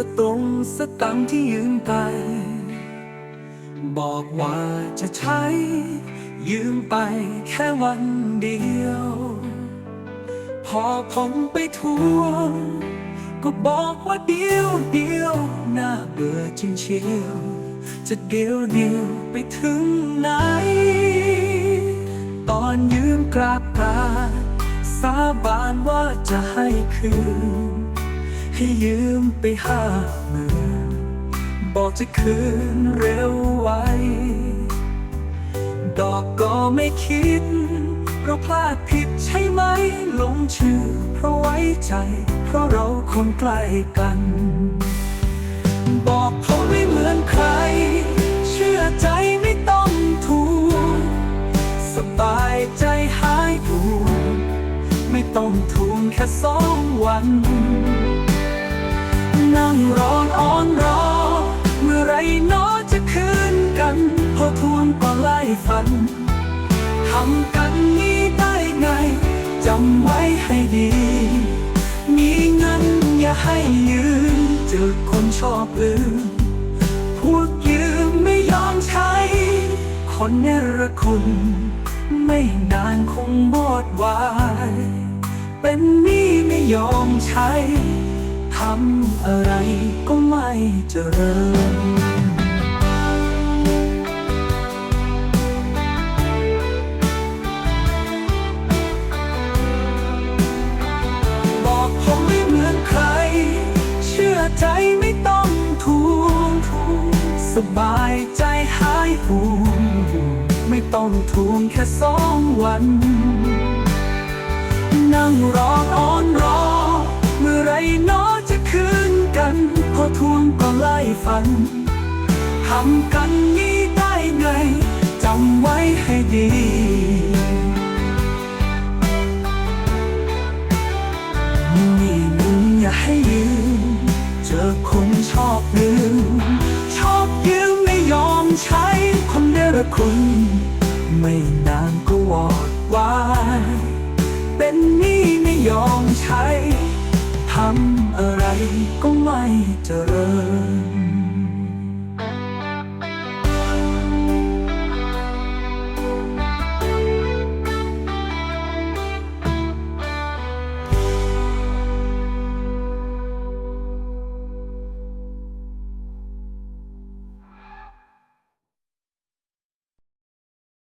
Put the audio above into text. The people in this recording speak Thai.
สตงสตังที่ยืมไป บอกว่าจะใช้ ยืมไปแค่วันเดียว พอผมไปทวง ก็บอกว่าเดียวเดียวน่าเบื่อจริงเชียวจะเดียวเดียวไปถึงไหน ตอนยืมกราบกราสาบา นว่าจะให้คืน ให้ยืมไปห้าหมื่นบอกจะคืนเร็วไว ดอกก็ไม่คิด เราพลาดผิดใช่ไหมลงชื่อ เพราะไว้ใจ เพราะเราคนใกล้กัน ต้องทวงแค่สองวัน นั่งรอนอ้อนรอ เมื่อไรหนอจะคืนกัน พอทวงก็ไล่ฟัน ทำกันนี้ได้ไง จำไว้ให้ดี มีเงินอย่าให้ยืมเจอคนชอบลืม พวกยืมไม่ยอมใช้ คนเนรคุณ ไม่นานคงหมดวา นนี้ไม่ยอมใช้ ทำอะไรก็ไม่เจริญบอกผมไม่เหมือนใครเชื่อใจไม่ต้องทวงสบายใจหายห่วงไม่ต้องทวงแค่สองวัน นั่งรออ้อนรอ เมื่อไรหนอจะคืนกัน พอทวงก็ไล่ฟันทำกันงี้ได้ไงจำไว้ให้ดีนี่มึงอย่าให้ยืมเจอคนชอบลืมชอบยืมไม่ยอมใช้คนเนรคุณ ไม่นานก็วอดวาย เป็นหนี้ไม่ยอมใช้ ทำอะไรก็ไม่เจริญ